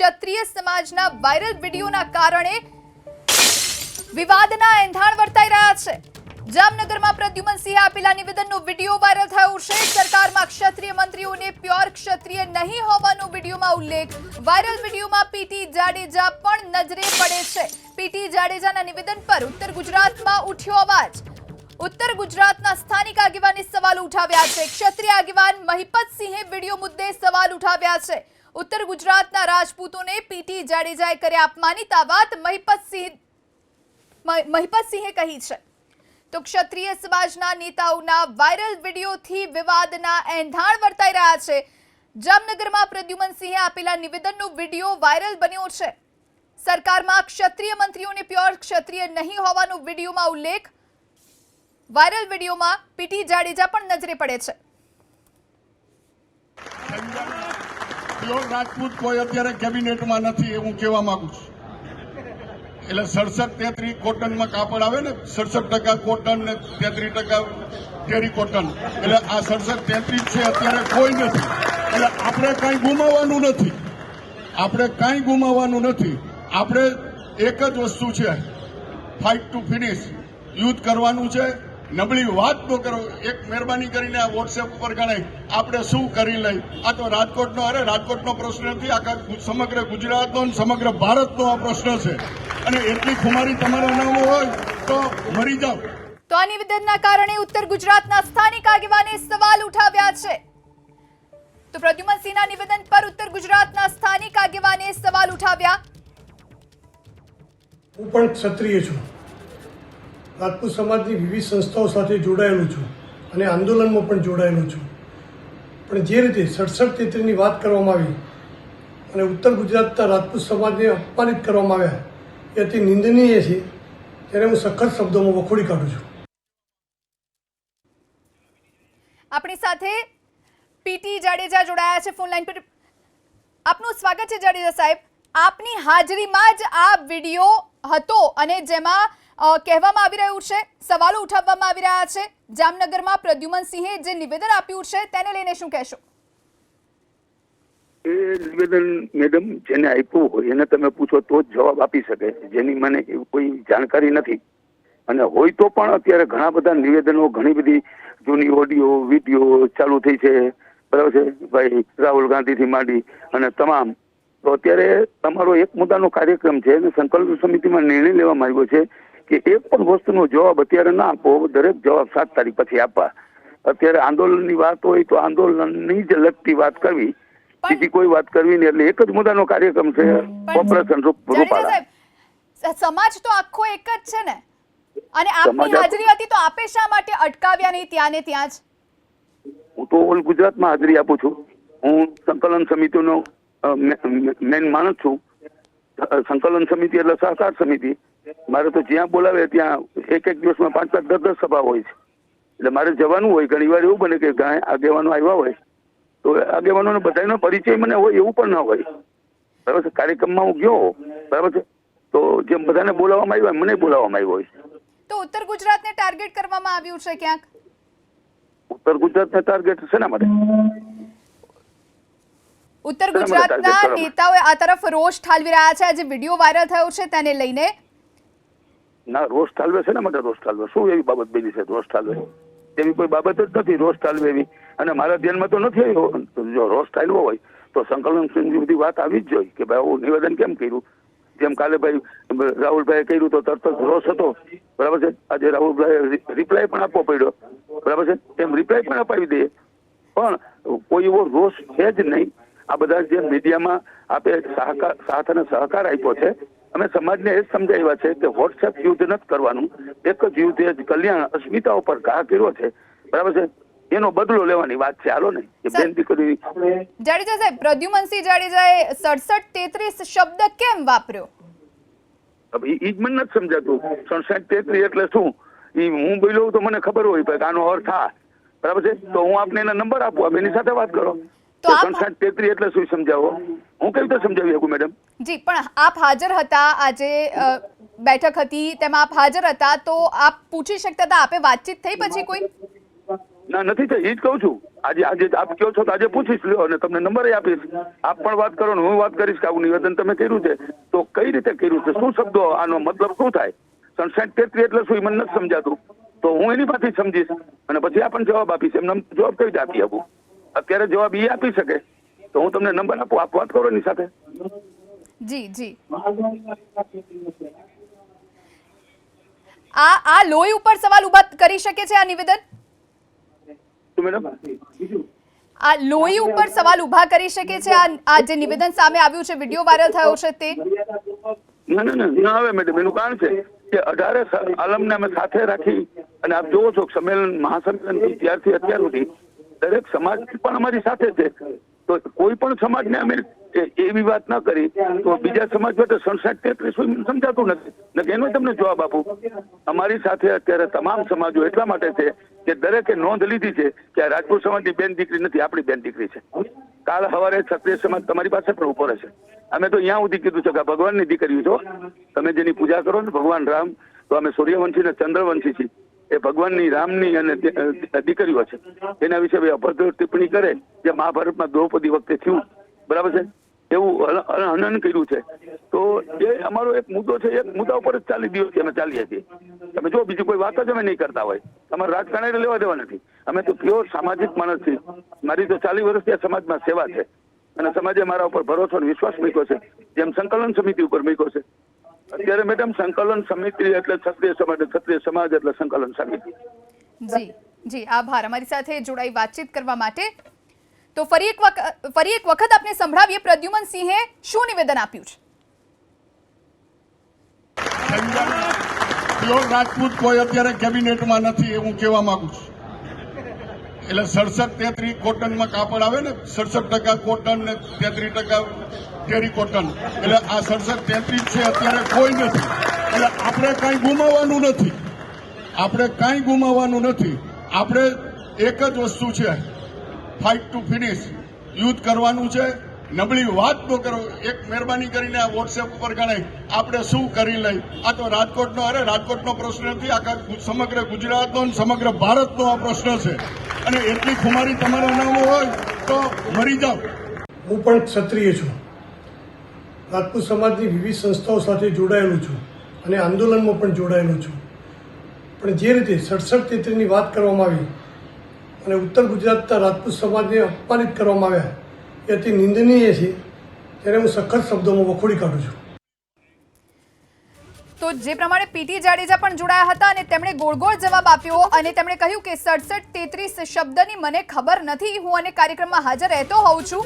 ક્ષત્રિય સમાજના વાયરલ વિડીયોના કારણે વિવાદના એંધાણ વર્તાઈ રહ્યા છે. જામનગરમાં પ્રદ્યુમનસિંહે આપેલા નિવેદનનો વીડિયો વાયરલ થયો છે. સરકારમાં ક્ષત્રિય મંત્રીઓને પ્યોર ક્ષત્રિય નહીં હોવાનો વિડીયોમાં ઉલ્લેખ. વાયરલ વિડીયોમાં પીટી જાડેજા પણ નજરે પડે છે. પીટી જાડેજાના નિવેદન પર ઉત્તર ગુજરાતમાં ઉઠ્યો અવાજ. ઉત્તર ગુજરાતના સ્થાનિક આગેવાને સવાલ ઉઠાવ્યા છે. ક્ષત્રિય આગેવાન મહિપતસિંહે વીડિયો મુદ્દે સવાલ ઉઠાવ્યા છે. ઉત્તર ગુજરાતના રાજપૂતોને પીટી જાડેજાએ કર્યા અપમાનિત આ વાત મહિપતસિંહ મહિપતસિંહે કહી છે. તો ક્ષત્રિય સમાજના નેતાઓના વાયરલ વિડીયોથી વિવાદના એંધાણ વર્તાઈ રહ્યા છે. જામનગરમાં પ્રદ્યુમનસિંહે આપેલા નિવેદનનો વીડિયો વાયરલ બન્યો છે. સરકારમાં ક્ષત્રિય મંત્રીઓને પ્યોર ક્ષત્રિય નહીં હોવાનો વિડીયોમાં ઉલ્લેખ. વાયરલ વિડીયોમાં પીટી જાડેજા પણ નજરે પડે છે. પ્યોર રાજપૂત કોઈ અત્યારે કેબિનેટમાં નથી એ હું કહેવા માંગુ છું. એટલે સડસઠ તેત્રીસ કોટનમાં કાપડ આવે ને, સડસઠ ટકા કોટન ને તેત્રીસ ટકા કેરી કોટન. એટલે આ સડસઠ તેત્રીસ છે અત્યારે કોઈ નથી. એટલે આપણે કાંઈ ગુમાવવાનું નથી. આપણે કાંઈ ગુમાવવાનું નથી. આપણે એક જ વસ્તુ છે ફાઇટ ટુ ફિનિશ યુદ્ધ કરવાનું છે નબળી વાત ન કરો. એક મહેરબાની કરીને આ વોટ્સએપ ઉપર ગણાય આપણે શું કરી લઈ? આ તો રાજકોટનો અરે રાજકોટનો પ્રશ્ન નથી. આખા સમગ્ર ગુજરાતનો અને સમગ્ર ભારતનો આ પ્રશ્ન છે. અને એટલી ખુમારી તમારા નામ હોય તો મરી જાઓ. તો આ નિવેદનના કારણે ઉત્તર ગુજરાતના સ્થાનિક આગેવાને સવાલ ઉઠાવ્યા છે. તો પ્રદ્યુમનસિંહના નિવેદન પર ઉત્તર ગુજરાતના સ્થાનિક આગેવાને સવાલ ઉઠાવ્યા. હું પણ ક્ષત્રિય છું. રાજપૂત સમાજની વિવિધ સંસ્થાઓ સાથે જોડાયેલો છું અને આંદોલનમાં પણ જોડાયેલો છું. પણ જે રીતે સડસઠ તેત્રીની વાત કરવામાં આવી અને ઉત્તર ગુજરાતના રાજપૂત સમાજને અપમાનિત કરવામાં આવ્યા, એ અતિ નિંદનીય છે, ત્યારે હું સખત શબ્દોમાં વખોડી કાઢું છું. આપણી સાથે પીટી જાડેજા જોડાયા છે, ફોન લાઈન પર. આપનું સ્વાગત છે જાડેજા સાહેબ. આપની હાજરીમાં જ આ વીડિયો હતો અને જેમાં કહેવામાં આવી રહ્યું છે, સવાલો ઉઠાવવામાં આવી રહ્યા છે. જામનગરમાં પ્રદ્યુમનસિંહે જે નિવેદન આપ્યું છે તેને લઈને શું કહેશો? એ નિવેદન મેડમ જેને આપ્યું હોય એને તમે પૂછો તો જ જવાબ આપી શકે. જેની મને કોઈ જાણકારી નથી. અને હોય તો પણ અત્યારે ઘણા બધા નિવેદનો, ઘણી બધી જૂની ઓડિયો, વીડિયો ચાલુ થઈ છે. બરાબર છે? ભાઈ રાહુલ ગાંધીથી માંડી અને તમામ તો અત્યારે તમારો એક મુદ્દાનો કાર્યક્રમ છે અને સંકલ્પ સમિતિમાં નિર્ણય લેવામાં આવ્યો છે કે એક પણ વસ્તુનો જવાબ અત્યારે ના આપો દરેક જવાબ સાત તારીખ પછી આપવા. અત્યારે આંદોલનની વાત હોય તો આંદોલનની જ લગતી વાત કરવી. બીજી કોઈ વાત કરવી નહીં એટલે એક જ મુદ્દાનો કાર્યક્રમ છે ઓપરેશન રૂપ- જાડેજા રૂપાલા. સમાજ તો આખો એક જ છે ને? અને આપની હાજરી હતી તો આપે શા માટે અટકાવ્યા નહીં ત્યાં ને ત્યાં જ? હું તો ઓલ ગુજરાતમાં હાજરી આપું છું. હું સંકલન સમિતિનો મેન માણસ છું સંકલન સમિતિ એટલે સહકાર સમિતિ. મારે તો જ્યાં બોલાવે ત્યાં એક એક દિવસમાં પાંચ પાંચ દસ દસ સભા હોય છે. એટલે મારે જવાનું હોય ઘણી વાર એવું બને કે ગાય આગેવાનો આવ્યા હોય તો આગેવાનોને બધાનો પરિચય મને હોય એવું પણ ન હોય. બરાબર છે? કાર્યક્રમમાં હું ગયો બરાબર છે? તો જેમ બધાને બોલાવવામાં આવ્યા મને બોલાવવામાં આવ્યો હોય. તો ઉત્તર ગુજરાતને ટાર્ગેટ કરવામાં આવ્યું છે ક્યાંક? ઉત્તર ગુજરાતને ટાર્ગેટ શેના માટે? ઉત્તર ગુજરાતના target નેતાઓ આ તરફ રોષ ઠાલવી રહ્યા છે. આજે વીડિયો વાયરલ થયો છે તેને લઈને. ના રોષ ઠાલવે શેના માટે રોષ ઠાલવે? શું એવી બાબત બની છે? રોષ ઠાલવે? એવી કોઈ બાબત જ નથી રોષ ઠાલવે એવી. અને મારા ધ્યાનમાં તો નથી આવ્યો. જો રોષ ઠાલવો હોય તો સંકલન સમિતિ બધી વાત આવી જ જોઈએ કે ભાઈ આવું નિવેદન કેમ કર્યું? જેમ કાલે ભાઈ રાહુલભાઈએ કર્યું તો તરત જ રોષ હતો. બરાબર છે? આજે રાહુલભાઈ રિપ્લાય પણ આપવો પડ્યો. બરાબર છે? એમ રિપ્લાય પણ અપાવી દઈએ. પણ કોઈ એવો રોષ છે જ નહીં. આ બધા જે મીડિયામાં આપે સહકાર સાથ અને સહકાર આપ્યો છે અમે સમાજને એ સમજાવ્યા છે કે વોટ્સએપ યુદ્ધ નથી કરવાનું. એક જ યુદ્ધ કલ્યાણ અસ્મિતા ઉપર ઘા કર્યો છે. બરાબર છે? એનો બદલો લેવાની વાત છે. હાલો ને કે બેન દીકરી. જાડેજા સાહેબ પ્રદ્યુમનસિંહ જાડેજાએ સડસઠ તેત્રીસ શબ્દ કેમ વાપર્યો? હવે ઈ જ મને નથી સમજાતું. સડસઠ તેત્રીસ એટલે શું? ઈ હું બોલ્યો તો મને ખબર હોય આનો અર્થ આ. બરાબર છે? તો હું આપને એના નંબર આપું આપ એની સાથે વાત કરો. તો આપ- સડસઠ એટલે શું સમજાવો? હું કેવી રીતે સમજાવી શકું મેડમ? જી પણ આપ હાજર હતા આજે બેઠક હતી તેમાં આપ હાજર હતા તો આપ પૂછી શકતા હતા આપે વાતચીત થઈ પછી કોઈ? ના નથી થઈ એ જ કહું છું. આજે આજે આપ કહો છો તો આજે પૂછીશ લ્યો અને તમને નંબર આપીશ. આપ પણ વાત કરો ને હું વાત કરીશ કે આવું નિવેદન તમે કર્યું છે. તો કઈ રીતે કર્યું છે? શું શબ્દો? આનો મતલબ શું થાય? સનસેટ તેત્રી એટલે શું મને નથી સમજાતું. તો હું એની પાછી સમજીશ. અને પછી આપણને જવાબ આપીશ. એમને જવાબ કઈ રીતે આપી આપું અત્યારે જવાબ એ આપી શકે. તો હું તમને નંબર આપું આપ વાત કરો એની સાથે. જી જી. આ આ લોહી ઉપર સવાલ ઊભા કરી શકે છે આ નિવેદન? આ લોહી ઉપર સવાલ ઊભા કરી શકે છે આ આ જે નિવેદન સામે આવ્યું છે વીડિયો વાયરલ થયો છે તે? ના ના ના ના આવે મેડમ એનું કારણ છે કે અઢારે આલમને અમે સાથે રાખી અને આપ જોવો છો સંમેલન મહાસંમેલન વિદ્યાર્થી ત્યારથી અત્યાર સુધી દરેક સમાજ પણ અમારી સાથે છે. તો કોઈ પણ સમાજને અમે એવી વાત ના કરી. તો બીજા સમાજ માટે સડસઠ તેત્રીસ સમજાતું નથી. એનો તમને જવાબ આપું. અમારી સાથે અત્યારે તમામ સમાજો એટલા માટે છે કે દરેકે નોંધ લીધી છે કે આ રાજપૂત સમાજની બેન દીકરી નથી, આપણી બેન દીકરી છે. કાલ સવારે ક્ષત્રિય સમાજ તમારી પાસે પણ ઊભો રહેશે. અમે તો અહીંયા સુધી કીધું છે કે ભગવાનની દીકરીઓ છો. તમે જેની પૂજા કરો ને ભગવાન રામ, તો અમે સૂર્યવંશી ને ચંદ્રવંશી છીએ. એ ભગવાનની રામની અને દીકરીઓ છે. એના વિશે અભદ્ર ટિપ્પણી કરે જે મહાભારતમાં દ્રૌપદી વખતે થયું. બરાબર છે? એવું હન- હન- હનન કર્યું છે. તો એ અમારો એક મુદ્દો છે, એક મુદ્દા ઉપર જ ચાલી દિવસથી અમે ચાલીએ છીએ. તમે જો, બીજી કોઈ વાત જ અમે નહીં કરતા હોય. અમારે રાજકારણ લેવા દેવા નથી અમે તો પ્યોર સામાજિક માણસ છીએ. મારી તો ચાલીસ વર્ષથી આ સમાજમાં સેવા છે. અને સમાજે મારા ઉપર ભરોસો અને વિશ્વાસ મૂક્યો છે. જેમ સંકલન સમિતિ ઉપર મૂક્યો છે. અત્યારે મેડમ સંકલન સમિતિ એટલે ક્ષત્રિય સમાજ ક્ષત્રિય સમાજ એટલે સંકલન સમિતિ. જી જી આભાર. અમારી સાથે જોડાઈ વાતચીત કરવા માટે. તો ફરી એક વખત ફરી એક વખત આપને સંભળાવીએ પ્રદ્યુમન સિંહે શું નિવેદન આપ્યું છે? રાજપૂત કોઈ અત્યારે કેબિનેટમાં નથી એ હું કહેવા માંગુ છું. એટલે સડસઠ તેત્રી કોટનમાં કાપડ આવે ને સડસઠ ટકા કોટન ને તેત્રીસ ટકા ટેરી કોટન. એટલે આ સડસઠ તેત્રીસ છે અત્યારે કોઈ નથી. એટલે આપણે કાંઈ ગુમાવવાનું નથી. આપણે કાંઈ ગુમાવવાનું નથી. આપણે એક જ વસ્તુ છે ફાઇટ ટુ ફિનિશ યુદ્ધ કરવાનું છે. નબળી વાત તો કરો. એક મહેરબાની કરીને આ વોટ્સએપ ઉપર ગણાય આપણે શું કરી લઈ? આ તો રાજકોટનો, અરે રાજકોટનો પ્રશ્ન નથી. આખા સમગ્ર ગુજરાતનો અને સમગ્ર ભારતનો આ પ્રશ્ન છે. અને એટલી ખુમારી તમારા નામ હોય તો મરી જાઓ. હું પણ ક્ષત્રિય છું. રાજપૂત સમાજની વિવિધ સંસ્થાઓ સાથે જોડાયેલો છું અને આંદોલનમાં પણ જોડાયેલો છું. પણ જે રીતે સડસઠ તેત્રીની વાત કરવામાં આવી અને ઉત્તર ગુજરાતના રાજપૂત સમાજને અપમાનિત કરવામાં આવ્યા, એ અતિ નિંદનીય છે, ત્યારે હું સખત શબ્દોમાં વખોડી કાઢું છું. તો જે પ્રમાણે પીટી જાડેજા પણ જોડાયા હતા અને તેમણે ગોળ ગોળ જવાબ આપ્યો અને તેમણે કહ્યું કે સડસઠ તેત્રીસ શબ્દની મને ખબર નથી, હું અને કાર્યક્રમમાં હાજર રહેતો હોઉં છું.